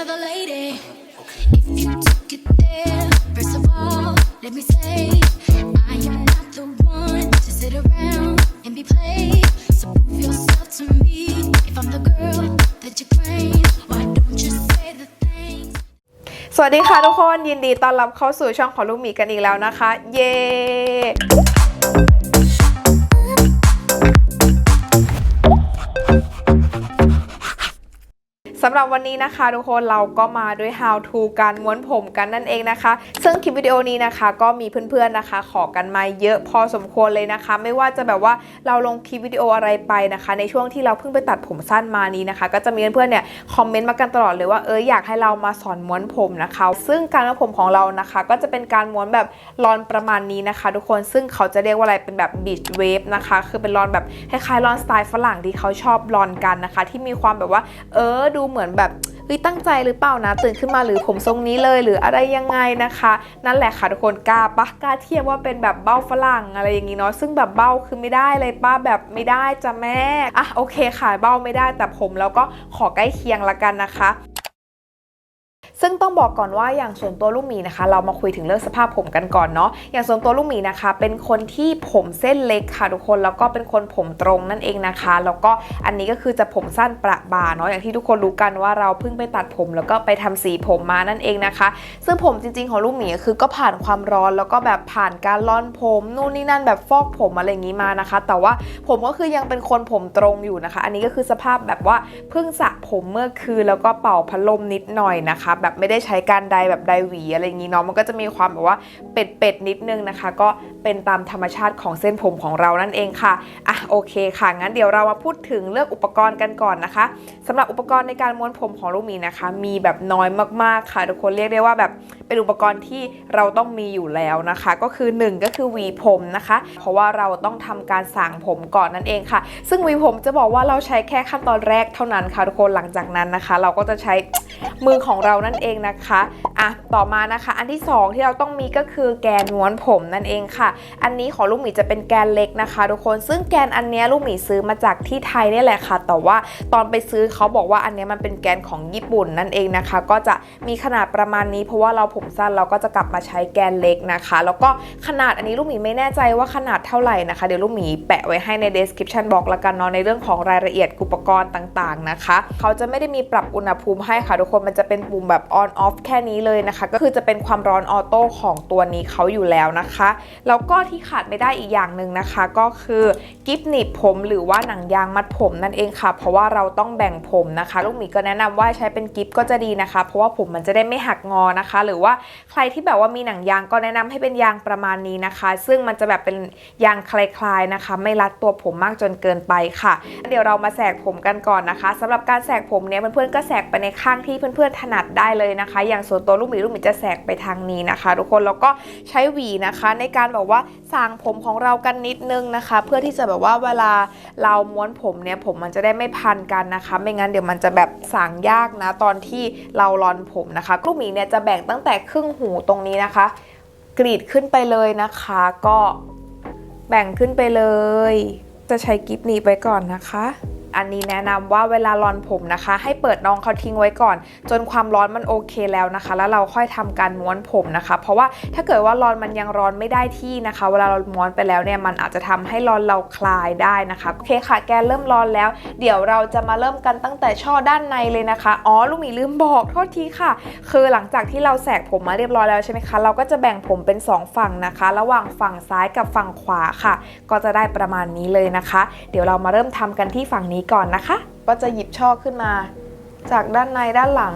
another lady. If you took it there, first of all, let me say, I am not the one to sit around and be played. So prove yourself to me. If I'm the girl that you claim, why don't you say the things? สวัสดีค่ะทุกคนยินดีต้อนรับเข้าสู่ช่องของลูกหมีกันอีกแล้วนะคะ เย้ สำหรับวันนี้นะคะ ทุกคนเราก็มาด้วย how to การม้วนผมกันนั่นเองนะคะ ซึ่งคลิปวิดีโอนี้นะคะ ก็มีเพื่อนๆนะคะ ขอกันมาเยอะพอสมควรเลยนะคะ ไม่ว่าจะแบบว่าเราลงคลิปวิดีโออะไรไปนะคะ ในช่วงที่เราเพิ่งไปตัดผมสั้นมานี้นะคะ ก็จะมีเพื่อนๆเนี่ยคอมเมนต์มากันตลอดเลยว่าเอออยากให้เรามาสอนม้วนผมนะคะ ซึ่งการม้วนผมของเรานะคะ ก็จะเป็นการม้วนแบบรอนประมาณนี้นะคะ ทุกคนซึ่งเขาจะเรียกว่าอะไรเป็นแบบบีชเวฟนะคะคือเป็นรอนแบบคล้ายๆรอนสไตล์ฝรั่งที่เขาชอบรอนกันนะคะ ที่มีความแบบว่า เออดูเหมือนแบบเฮ้ยตั้งใจหรือเปล่านะ ตื่นขึ้นมาหรือผมทรงนี้เลย หรืออะไรยังไงนะคะ นั่นแหละค่ะทุกคนกล้าปะกล้าเทียบว่าเป็นแบบเบ้าฝรั่งอะไรอย่างงี้เนาะซึ่งแบบเบ้าคือไม่ได้เลยป้าแบบไม่ได้จ้ะแม่อะโอเคค่ะเบ้าไม่ได้แต่ผมแล้วก็ขอใกล้เคียงละกันนะคะ ซึ่งต้องบอกก่อนว่าอย่างส่วนตัวลูกหมีนะคะ เรามาคุยถึงเรื่องสภาพผมกันก่อนเนาะอย่างส่วนตัวลูกหมีนะคะ เป็นคนที่ผมเส้นเล็กค่ะทุกคนแล้วก็เป็นคนผมตรงนั่นเองนะคะ แล้วก็อันนี้ก็คือจะผมสั้นประบ่าเนาะอย่างที่ทุกคนรู้กันว่าเราเพิ่งไปตัดผมแล้วก็ไปทำสีผมมานั่นเองนะคะ ซึ่งผมจริง ๆ ของลูกหมีก็คือก็ผ่านความร้อนแล้วก็แบบผ่านการร่อนผมนู่นนี่นั่นแบบฟอกผมอะไรอย่างนี้มานะคะ แต่ว่าผมก็คือยังเป็นคนผมตรงอยู่นะคะ อันนี้ก็คือสภาพแบบว่าเพิ่งสระผมเมื่อคืนแล้วก็เป่าพัดลมนิดหน่อยนะคะแบบไม่ได้ใช้การไดแบบไดหวีอะไรอย่างนี้เนาะมันก็จะมีความแบบว่าเป็ดๆนิดนึงนะคะ ก็เป็นตามธรรมชาติของเส้นผมของเรานั่นเองค่ะอะโอเคค่ะ งั้นเดี๋ยวเรามาพูดถึงเรื่องอุปกรณ์กันก่อนนะคะสำหรับอุปกรณ์ในการม้วนผมของลูกมีนะคะ มีแบบน้อยมากๆค่ะทุกคนเรียกได้ว่าแบบเป็นอุปกรณ์ที่เราต้องมีอยู่แล้วนะคะ ก็คือหนึ่งก็คือหวีผมนะคะ เพราะว่าเราต้องทำการสางผมก่อนนั่นเองค่ะ ซึ่งหวีผมจะบอกว่าเราใช้แค่ขั้นตอนแรกเท่านั้นค่ะทุกคนหลังจากนั้นนะคะ เราก็จะใช้มือของเรานั่นเองนะคะอะต่อมานะคะอันที่สองที่เราต้องมีก็คือแกนม้วนผมนั่นเองค่ะ อันนี้ของลูกหมีจะเป็นแกนเล็กนะคะ ทุกคนซึ่งแกนอันนี้ลูกหมีซื้อมาจากที่ไทยนี่แหละค่ะ แต่ว่าตอนไปซื้อเขาบอกว่าอันนี้มันเป็นแกนของญี่ปุ่นนั่นเองนะคะ ก็จะมีขนาดประมาณนี้ เพราะว่าเราผมสั้นเราก็จะกลับมาใช้แกนเล็กนะคะ แล้วก็ขนาดอันนี้ลูกหมีไม่แน่ใจว่าขนาดเท่าไหร่นะคะ เดี๋ยวลูกหมีแปะไว้ให้ใน description box ละกันเนาะในเรื่องของรายละเอียดอุปกรณ์ต่างๆนะคะ เขาจะไม่ได้มีปรับอุณหภูมิให้ค่ะทุกคนมันจะเป็นปุ่มแบบ on off แค่นี้เลยนะคะ ก็คือจะเป็นความร้อนออโต้ของตัวนี้เขาอยู่แล้วนะคะ แล้วก็ที่ขาดไม่ได้อีกอย่างหนึ่งนะคะ ก็คือกิฟหนีบผมหรือว่าหนังยางมัดผมนั่นเองค่ะ เพราะว่าเราต้องแบ่งผมนะคะ ลูกหมีก็แนะนำว่าใช้เป็นกิฟก็จะดีนะคะ เพราะว่าผมมันจะได้ไม่หักงอนะคะ หรือว่าใครที่แบบว่ามีหนังยางก็แนะนำให้เป็นยางประมาณนี้นะคะ ซึ่งมันจะแบบเป็นยางคลายๆนะคะ ไม่รัดตัวผมมากจนเกินไปค่ะ เดี๋ยวเรามาแสกผมกันก่อนนะคะสำหรับการแสกผมเนี่ยเพื่อนๆก็แสกไปในข้างที่เพื่อนๆถนัดได้เลยนะคะ อย่างส่วนตัวลูกหมีลูกหมีจะแสกไปทางนี้นะคะ ทุกคนแล้วก็ใช้หวีนะคะ ในการแบบว่าสางผมของเรากันนิดนึงนะคะ เพื่อที่จะแบบว่าเวลาเราม้วนผมเนี่ยผมมันจะได้ไม่พันกันนะคะ ไม่งั้นเดี๋ยวมันจะแบบสางยากนะตอนที่เรารอนผมนะคะลูกหมีเนี่ยจะแบ่งตั้งแต่ครึ่งหูตรงนี้นะคะ กรีดขึ้นไปเลยนะคะ ก็แบ่งขึ้นไปเลย จะใช้กิฟต์หนี้ไปก่อนนะคะ อันนี้แนะนำว่าเวลารอนผมนะคะ ให้เปิดน้องเขาทิ้งไว้ก่อน จนความร้อนมันโอเคแล้วนะคะ แล้วเราค่อยทำการม้วนผมนะคะ เพราะว่าถ้าเกิดว่าร้อนมันยังร้อนไม่ได้ที่นะคะ เวลาเราม้วนไปแล้วเนี่ยมันอาจจะทำให้ร้อนเราคลายได้นะคะโอเคค่ะ แกเริ่มร้อนแล้ว เดี๋ยวเราจะมาเริ่มกันตั้งแต่ช่อด้านในเลยนะคะอ๋อลูกหมีลืมบอกโทษทีค่ะ คือหลังจากที่เราแสกผมมาเรียบร้อยแล้วใช่ไหมคะเราก็จะแบ่งผมเป็น 2 ฝั่งนะคะ ระหว่างฝั่งซ้ายกับฝั่งขวาค่ะ ก็จะได้ประมาณนี้เลยนะคะ เดี๋ยวเรามาเริ่มทำกันที่ฝั่งนี้ก่อนนะคะ ก็จะหยิบช่อขึ้นมา จากด้านในด้านหลัง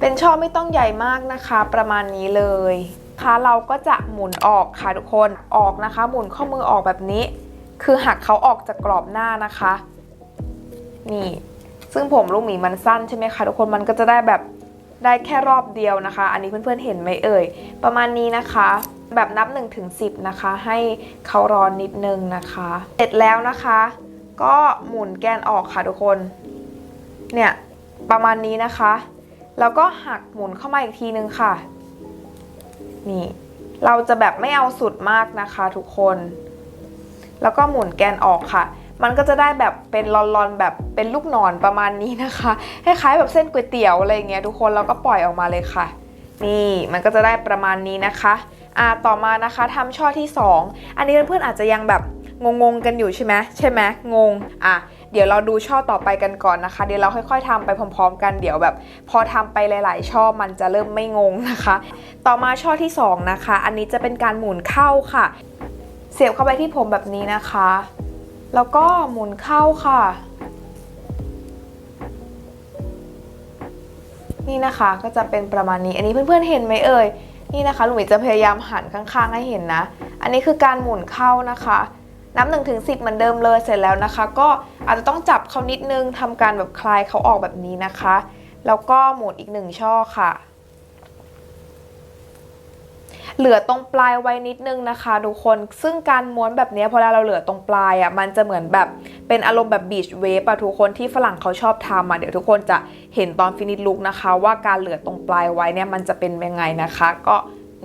เป็นช่อไม่ต้องใหญ่มากนะคะ ประมาณนี้เลยค่ะเราก็จะหมุนออกค่ะทุกคนออกนะคะ หมุนข้อมือออกแบบนี้ คือหักเขาออกจากกรอบหน้านะคะ นี่ ซึ่งผมลูกหมีมันสั้นใช่ไหมคะทุกคนมันก็จะได้แบบได้แค่รอบเดียวนะคะ อันนี้เพื่อนๆเห็นไหมเอ่ย ประมาณนี้นะคะ แบบนับ1ถึง10 นะคะ ให้เขาร้อนนิดนึงนะคะ เสร็จแล้วนะคะ ก็หมุนแกนออกค่ะทุกคน เนี่ยประมาณนี้นะคะ แล้วก็หักหมุนเข้ามาอีกทีนึงค่ะ นี่ เราจะแบบไม่เอาสุดมากนะคะทุกคน แล้วก็หมุนแกนออกค่ะ มันก็จะได้แบบเป็นลอนๆแบบเป็นลูกหนอนประมาณนี้นะคะคล้ายๆแบบเส้นก๋วยเตี๋ยวอะไรเงี้ยทุกคนแล้วก็ปล่อยออกมาเลยค่ะ นี่มันก็จะได้ประมาณนี้นะคะอ่าต่อมานะคะทำช่อที่ 2 อันนี้เพื่อนๆอาจจะยังแบบ งงๆกันอยู่ใช่ไหมใช่ไหมงงอะเดี๋ยวเราดูช่อต่อไปกันก่อนนะคะ เดี๋ยวเราค่อย ๆทำไปพร้อม ๆ กันเดี๋ยวแบบ พอทำไปหลาย ๆ ช่อมันจะเริ่มไม่งงนะคะ ต่อมาช่อที่สองนะคะ อันนี้จะเป็นการหมุนเข้าค่ะ เสียบเข้าไปที่ผมแบบนี้นะคะ แล้วก็หมุนเข้าค่ะ นี่นะคะก็จะเป็นประมาณนี้ อันนี้เพื่อนๆเห็นไหมเอ่ยนี่นะคะลุงหมีจะพยายามหันข้างๆให้เห็นนะ อันนี้คือการหมุนเข้านะคะ นับ1นถึงสิเหมือนเดิมเลยเสร็จแล้วนะคะ ก็อาจจะต้องจับเขานิดนึงทำการแบบคลายเขาออกแบบนี้นะคะ แล้วก็หมุนอีกหนึ่งช่อค่ะ เหลือตรงปลายไว้นิดนึงนะคะทุกคนซึ่งการม้วนแบบนี้พอเราเหลือตรงปลายอะมันจะเหมือนแบบเป็นอารมณ์แบบบีชเวฟอะทุกคนที่ฝรั่งเขาชอบทำอะเดี๋ยวทุกคนจะเห็นตอนฟินิชลุกนะคะ ว่าการเหลือตรงปลายไว้เนี่ยมันจะเป็นยังไงนะคะ ก็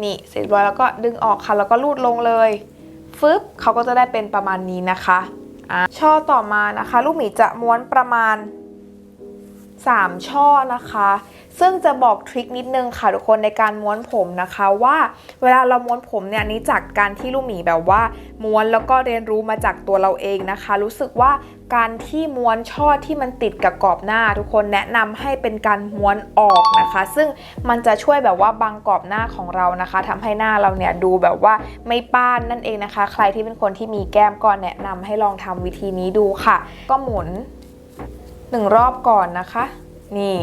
นี่เสร็จเรียบร้อยแล้วก็ดึงออกค่ะแล้วก็ลูดลงเลย ฟึบเขาก็จะได้เป็นประมาณนี้นะคะช่อต่อมานะคะ ลูกหมีจะม้วนประมาณ 3 ช่อนะคะ ซึ่งจะบอกทริคนิดนึงค่ะทุกคนในการม้วนผมนะคะว่า เวลาเราม้วนผมเนี่ยนี้จากการที่ลูกหมีแบบว่า ม้วนแล้วก็เรียนรู้มาจากตัวเราเองนะคะ รู้สึกว่าการที่ม้วนช่อที่มันติดกับกรอบหน้า ทุกคนแนะนำให้เป็นการม้วนออกนะคะ ซึ่งมันจะช่วยแบบว่าบังกรอบหน้าของเรานะคะทำให้หน้าเราเนี่ยดูแบบว่าไม่ป้านนั่นเองนะคะ ใครที่เป็นคนที่มีแก้มก็แนะนำให้ลองทำวิธีนี้ดูค่ะ ก็หมุนหนึ่งรอบก่อนนะคะ นี่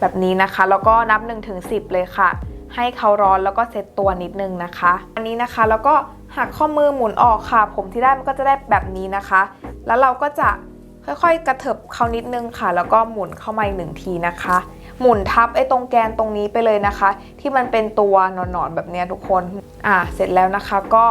แบบนี้นะคะ แล้วก็นับ1ถึง10เลยค่ะ ให้เขาร้อนแล้วก็เซตตัวนิดนึงนะคะ อันนี้นะคะแล้วก็หักข้อมือหมุนออกค่ะ ผมที่ได้มันก็จะได้แบบนี้นะคะ แล้วเราก็จะค่อยๆ กระเถิบเขานิดนึงค่ะ แล้วก็หมุนเข้ามาอีกหนึ่งทีนะคะ หมุนทับไอ้ตรงแกนตรงนี้ไปเลยนะคะ ที่มันเป็นตัวหนอนๆแบบนี้ทุกคน อ่า เสร็จแล้วนะคะก็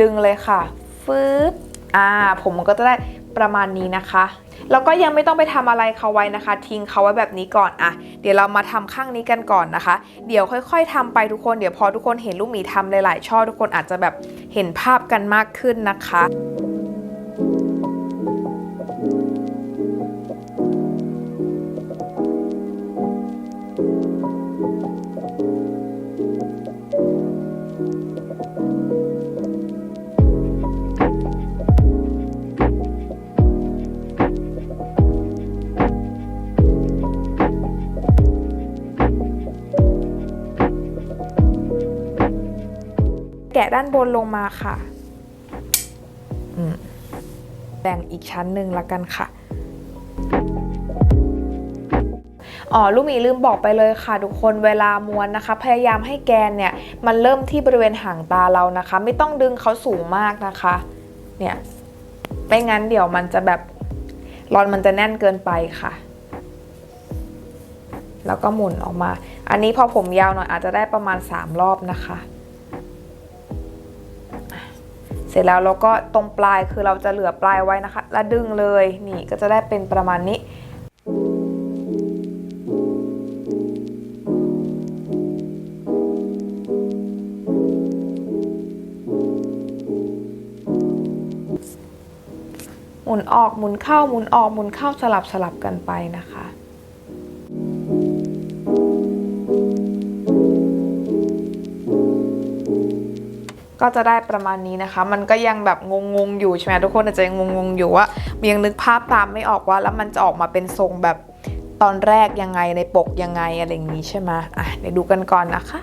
ดึงเลยค่ะ ฟืบอ่า ผมมันก็จะได้ ประมาณนี้นะคะ แล้วก็ยังไม่ต้องไปทำอะไรเขาไว้นะคะ ทิ้งเขาไว้แบบนี้ก่อนอะเดี๋ยวเรามาทำข้างนี้กันก่อนนะคะ เดี๋ยวค่อยๆทำไปทุกคนเดี๋ยวพอทุกคนเห็นลูกหมีทำหลายๆช่อทุกคนอาจจะแบบเห็นภาพกันมากขึ้นนะคะะด้านบนลงมาค่ะอืมแบ่งอีกชั้นหนึ่งละกันค่ะอ๋อลูกหมีลืมบอกไปเลยค่ะ ทุกคนเวลาม้วนนะคะ พยายามให้แกนเนี่ย มันเริ่มที่บริเวณหางตาเรานะคะ ไม่ต้องดึงเขาสูงมากนะคะ เนี่ยไม่งั้นเดี๋ยวมันจะแบบรอนมันจะแน่นเกินไปค่ะ แล้วก็หมุนออกมา อันนี้พอผมยาวหน่อยอาจจะได้ประมาณ 3 รอบนะคะ เสร็จแล้วเราก็ตรงปลายคือเราจะเหลือปลายไว้นะคะ แล้วดึงเลยนี่ก็จะได้เป็นประมาณนี้หมุนออกหมุนเข้าหมุนออกหมุนเข้าสลับสลับกันไปนะคะ ก็จะได้ประมาณนี้นะคะ มันก็ยังแบบงงๆอยู่ใช่ไหมทุกคนอาจจะยังงงๆอยู่ว่ายังนึกภาพตามไม่ออกว่าแล้วมันจะออกมาเป็นทรงแบบตอนแรกยังไงในปกยังไงอะไรอย่างนี้ใช่ไหมอะเดี๋ยวดูกันก่อนนะคะ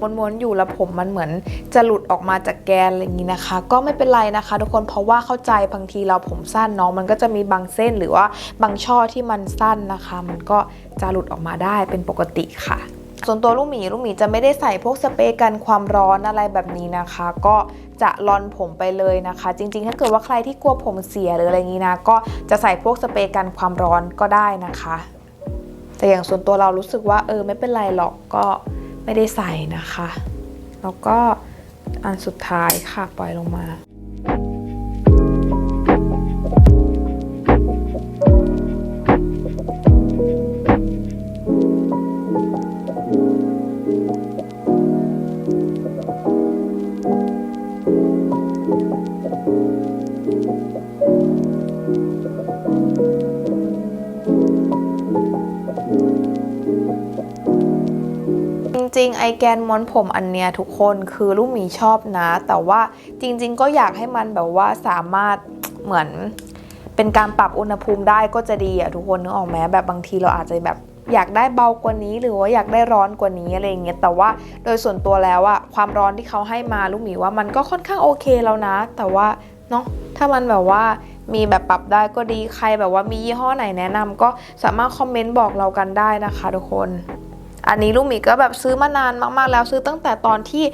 ม้วนๆอยู่แล้วผมมันเหมือนจะหลุดออกมาจากแกนอะไรอย่างนี้นะคะ ก็ไม่เป็นไรนะคะ ทุกคนเพราะว่าเข้าใจบางทีเราผมสั้นเนาะมันก็จะมีบางเส้นหรือว่าบางช่อที่มันสั้นนะคะ มันก็จะหลุดออกมาได้เป็นปกติค่ะ ส่วนตัวลูกหมีลูกหมีจะไม่ได้ใส่พวกสเปรย์กันความร้อนอะไรแบบนี้นะคะ ก็จะรอนผมไปเลยนะคะ จริงๆ ถ้าเกิดว่าใครที่กลัวผมเสียหรืออะไรอย่างนี้นะ ก็จะใส่พวกสเปรย์กันความร้อนก็ได้นะคะ แต่อย่างส่วนตัวเรารู้สึกว่าเออไม่เป็นไรหรอกก็ไม่ได้ใส่นะคะ แล้วก็อันสุดท้ายค่ะปล่อยลงมา ไอแกนม้วนผมอันเนี้ยทุกคนคือลูกหมีชอบนะ แต่ว่าจริง ๆ ก็อยากให้มันแบบว่าสามารถเหมือน เป็นการปรับอุณหภูมิได้ก็จะดีอะทุกคนนึกออกไหมแบบบางทีเราอาจจะแบบอยากได้เบากว่านี้หรือว่าอยากได้ร้อนกว่านี้อะไรอย่างเงี้ยแต่ว่าโดยส่วนตัวแล้วอะความร้อนที่เขาให้มาลูกหมีว่ามันก็ค่อนข้างโอเคแล้วนะ แต่ว่าเนาะถ้ามันแบบว่ามีแบบปรับได้ก็ดีใครแบบว่ามียี่ห้อไหนแนะนำก็สามารถคอมเมนต์บอกเรากันได้นะคะทุกคน อันนี้ลูกหมีก็แบบซื้อมานานมากๆ แล้วซื้อตั้งแต่ตอนที่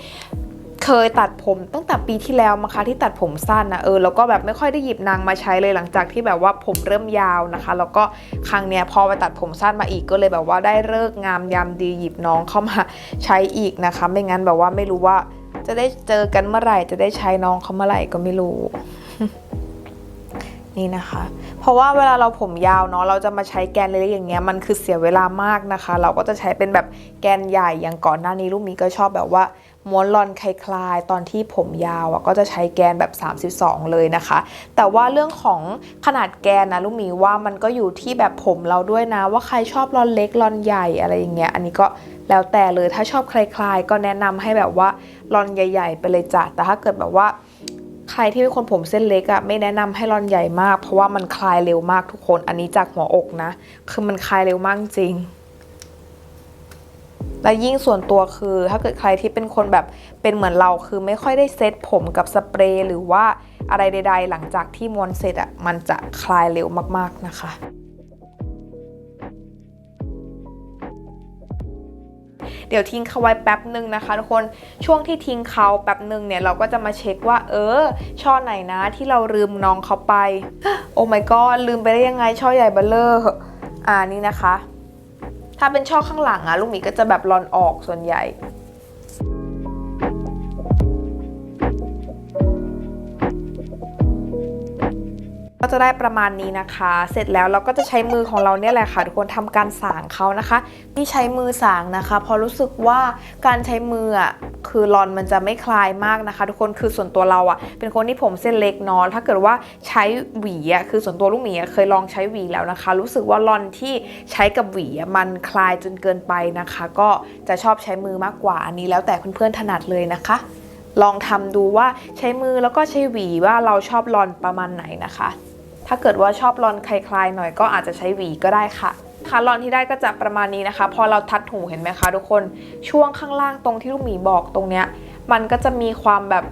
เคยตัดผมตั้งแต่ปีที่แล้วมั้งคะที่ตัดผมสั้นนะเออแล้วก็แบบไม่ค่อยได้หยิบนางมาใช้เลยหลังจากที่แบบว่าผมเริ่มยาวนะคะ แล้วก็ครั้งเนี้ยพอไปตัดผมสั้นมาอีกก็เลยแบบว่าได้เลิกงามยามดีหยิบน้องเข้ามาใช้อีกนะคะ ไม่งั้นแบบว่าไม่รู้ว่าจะได้เจอกันเมื่อไหร่ จะได้ใช้น้องเขาเมื่อไหร่ก็ไม่รู้ นี่นะคะ เพราะว่าเวลาเราผมยาวเนาะเราจะมาใช้แกนเล็กๆอย่างเงี้ยมันคือเสียเวลามากนะคะ เราก็จะใช้เป็นแบบแกนใหญ่อย่างก่อนหน้านี้ลูกหมีก็ชอบแบบว่าม้วนรอนคลายๆตอนที่ผมยาวอะก็จะใช้แกนแบบ 32 เลยนะคะ แต่ว่าเรื่องของขนาดแกนนะลูกหมีว่ามันก็อยู่ที่แบบผมเราด้วยนะ ว่าใครชอบรอนเล็กรอนใหญ่อะไรอย่างเงี้ยอันนี้ก็แล้วแต่เลยถ้าชอบคลายๆ ก็แนะนำให้แบบว่ารอนใหญ่ ๆ ไปเลยจ้ะแต่ถ้าเกิดแบบว่า ใครที่เป็นคนผมเส้นเล็กอะ่ะไม่แนะนำให้รอนใหญ่มาก เพราะว่ามันคลายเร็วมากทุกคนอันนี้จากหัวอกนะ คือมันคลายเร็วมากจริงและยิ่งส่วนตัวคือ ถ้าเกิดใครที่เป็นคนแบบเป็นเหมือนเราคือไม่ค่อยได้เซตผมกับสเปรย์หรือว่าอะไรใด ๆ หลังจากที่มวนเสร็จอะมันจะคลายเร็วมากๆนะคะ เดี๋ยวทิ้งเขาไว้แป๊บหนึ่งนะคะทุกคนช่วงที่ทิ้งเขาแป๊บหนึ่งเนี่ยเราก็จะมาเช็คว่า เออ ช่อไหนนะที่เราลืมน้องเขาไป โอ้ my god ลืมไปได้ยังไงช่อใหญ่เบลเลอร์อ่านี่นะคะ ถ้าเป็นช่อข้างหลังอะลูกหมีก็จะแบบรอนออกส่วนใหญ่ ก็จะได้ประมาณนี้นะคะ เสร็จแล้วเราก็จะใช้มือของเราเนี่ยแหละค่ะ ทุกคนทำการสางเขานะคะนี่ใช้มือสางนะคะเพราะรู้สึกว่าการใช้มืออะคือรอนมันจะไม่คลายมากนะคะ ทุกคนคือส่วนตัวเราอะ เป็นคนที่ผมเส้นเล็กเนอนถ้าเกิดว่าใช้หวีอะคือส่วนตัวลูกหมีเคยลองใช้หวีแล้วนะคะ รู้สึกว่ารอนที่ใช้กับหวีมันคลายจนเกินไปนะคะ ก็จะชอบใช้มือมากกว่าอันนี้แล้วแต่เพื่อนๆถนัดเลยนะคะลองทำดูว่าใช้มือแล้วก็ใช้หวีว่าเราชอบรอนประมาณไหนนะคะ ถ้าเกิดว่าชอบรอนคลายๆหน่อยก็อาจจะใช้หวีก็ได้ค่ะค่ะรอนที่ได้ก็จะประมาณนี้นะคะ พอเราทัดหูเห็นไหมคะทุกคนช่วงข้างล่างตรงที่ลูกหมีบอกตรงเนี้ยมันก็จะมีความแบบ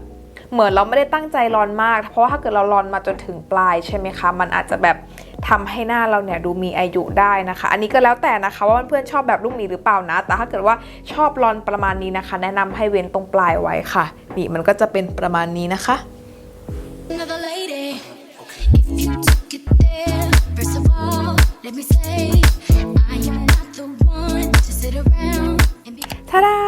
เหมือนเราไม่ได้ตั้งใจรอนมาก เพราะว่าถ้าเกิดเรารอนมาจนถึงปลายใช่ไหมคะ มันอาจจะแบบทำให้หน้าเราเนี่ยดูมีอายุได้นะคะ อันนี้ก็แล้วแต่นะคะว่าเพื่อนชอบแบบลูกหมีหรือเปล่านะ แต่ถ้าเกิดว่าชอบรอนประมาณนี้นะคะ แนะนำให้เว้นตรงปลายไว้ค่ะ นี่มันก็จะเป็นประมาณนี้นะคะ all,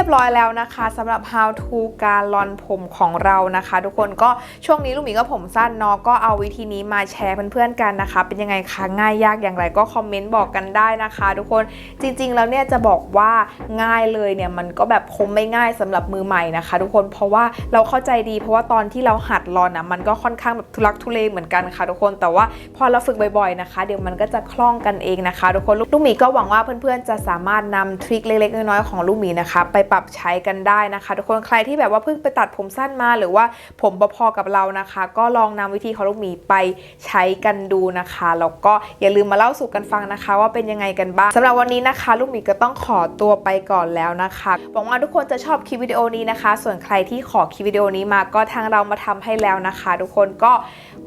ยบร้อยแล้วนะคะสำหรับ how to การลอนผมของเรานะคะ ทุกคนก็ช่วงนี้ลูกหมีก็ผมสั้นเนาะก็เอาวิธีนี้มาแชร์เพื่อนๆกันนะคะ เป็นยังไงคะง่ายยากอย่างไรก็คอมเมนต์บอกกันได้นะคะ ทุกคนจริง ๆ แล้วเนี่ยจะบอกว่าง่ายเลยเนี่ยมันก็แบบคงไม่ง่ายสำหรับมือใหม่นะคะ ทุกคนเพราะว่าเราเข้าใจดี เพราะว่าตอนที่เราหัดลอนอะมันก็ค่อนข้างแบบทุลักทุเลเหมือนกันค่ะ ทุกคนแต่ว่าพอเราฝึกบ่อยๆนะคะ เดี๋ยวมันก็จะคล่องกันเองนะคะ ทุกคนลูกหมีก็หวังว่าเพื่อนๆจะสามารถนำทริคเล็กๆน้อยๆของลูกหมีนะคะไปปรับใช้กันได้นะคะ ทุกคนใครที่แบบว่าเพิ่งไปตัดผมสั้นมาหรือว่าผมพอๆกับเรานะคะ ก็ลองนำวิธีของลูกหมีไปใช้กันดูนะคะแล้วก็อย่าลืมมาเล่าสู่กันฟังนะคะ ว่าเป็นยังไงกันบ้างสำหรับวันนี้นะคะ ลูกหมีก็ต้องขอตัวไปก่อนแล้วนะคะหวังว่าทุกคนจะชอบคลิปวิดีโอนี้นะคะ ส่วนใครที่ขอคลิปวิดีโอนี้มาก็ทางเรามาทำให้แล้วนะคะ ทุกคนก็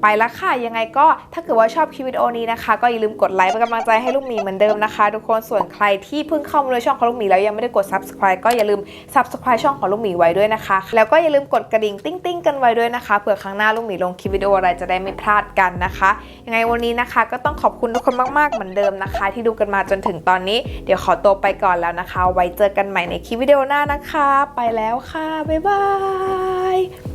ไปละค่ะ ยังไงก็ถ้าเกิดว่าชอบคลิปวิดีโอนี้นะคะ ก็อย่าลืมกดไลค์เป็นกำลังใจให้ลูกหมีเหมือนเดิมนะคะทุกคนส่วนใครที่เพิ่งเข้ามาในช่องของลูกหมีแล้วยังไม่ได้กด subscribe ก็อย่าลืม subscribe ช่องของลูกหมีไว้ด้วยนะคะ แล้วก็อย่าลืมกดกระดิ่งติ้งติ้งๆกันไว้ด้วยนะคะเผื่อครั้งหน้าลูกหมีลงคลิปวิดีโออะไรจะได้ไม่พลาดกันนะคะยังไงวันนี้นะคะ ก็ต้องขอบคุณทุกคนมากๆเหมือนเดิมนะคะ ที่ดูกันมาจนถึงตอนนี้ เดี๋ยวขอตัวไปก่อนแล้วนะคะ ไว้เจอกันใหม่ในคลิปวิดีโอหน้านะคะ ไปแล้วค่ะบ๊ายบาย